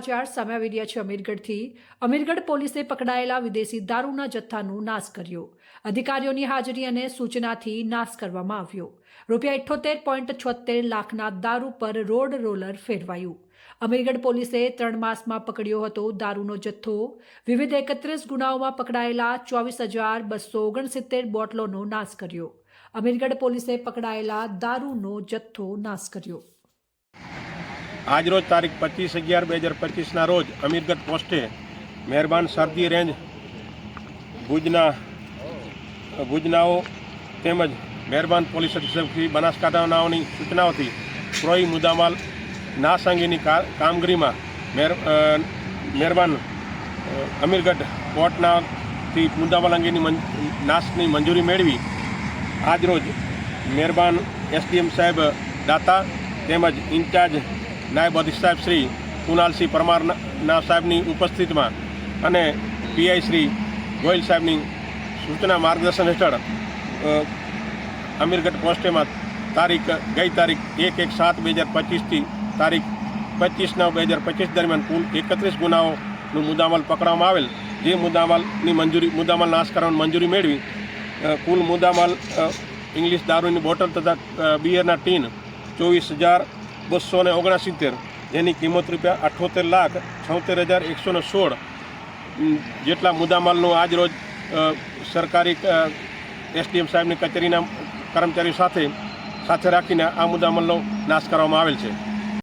સમાચાર સામે આવી રહ્યા છે અમીરગઢથી. અમીરગઢ પોલીસે પકડાયેલા વિદેશી દારૂના જથ્થાનો નાશ કર્યો. અધિકારીઓની હાજરી અને સૂચનાથી નાશ કરવામાં આવ્યો. રૂપિયા ઇઠ્ઠોતેર પોઈન્ટ છોતેર લાખના દારૂ પર રોડ રોલર ફેરવાયું. અમીરગઢ પોલીસે ત્રણ માસમાં પકડ્યો હતો દારૂનો જથ્થો. વિવિધ એકત્રીસ ગુનાઓમાં પકડાયેલા ચોવીસ હજાર બસો ઓગણસિત્તેર બોટલોનો નાશ કર્યો. અમીરગઢ પોલીસે પકડાયેલા દારૂનો જથ્થો નાશ કર્યો. આજરોજ તારીખ પચીસ અગિયાર બે હજાર પચીસના રોજ અમીરગઢ પોસ્ટે મહેરબાન સરદી રેન્જ ભુજના, ભુજનાઓ તેમજ મહેરબાન પોલીસ અધિક્ષકશ્રી બનાસકાંઠાનાઓની સૂચનાઓથી ક્રોઈ મુદ્દામાલ નાશ અંગેની કામગીરીમાં મહેર મહેરબાન અમીરગઢ કોર્ટનાથી મુદ્દામાલ અંગેની નાશની મંજૂરી મેળવી. આજરોજ મહેરબાન એસડીએમ સાહેબ દાતા તેમજ ઇન્ચાર્જ નાયબ અધિક શ્રી કુનાલસિંહ પરમારના સાહેબની ઉપસ્થિતિમાં અને પીઆઈ શ્રી ગોયલ સાહેબની સૂચના માર્ગદર્શન હેઠળ અમીરગઢ પોસ્ટેમાં તારીખ, ગઈ તારીખ એક એક સાત બે હજાર પચીસથી તારીખ પચીસ નવ બે હજાર પચીસ દરમિયાન કુલ એકત્રીસ ગુનાઓનું મુદ્દામાલ પકડવામાં આવેલ. જે મુદ્દામાલની મંજૂરી મુદ્દામાલ નાશ કરવાની મંજૂરી મેળવી કુલ મુદ્દામાલ ઇંગ્લિશ દારૂની બોટલ તથા બિયરના ટીન ચોવીસ હજાર બસો ને ઓગણસિત્તેર. જેની કિંમત રૂપિયા અઠ્ઠોતેર લાખ છોતેર હજાર એકસો ને સોળ. જેટલા મુદ્દામાલનું આજ રોજ સરકારી એસડીએમ સાહેબની કચેરીના કર્મચારીઓ સાથે સાથે રાખીને આ મુદ્દામાલનો નાશ કરવામાં આવેલ છે.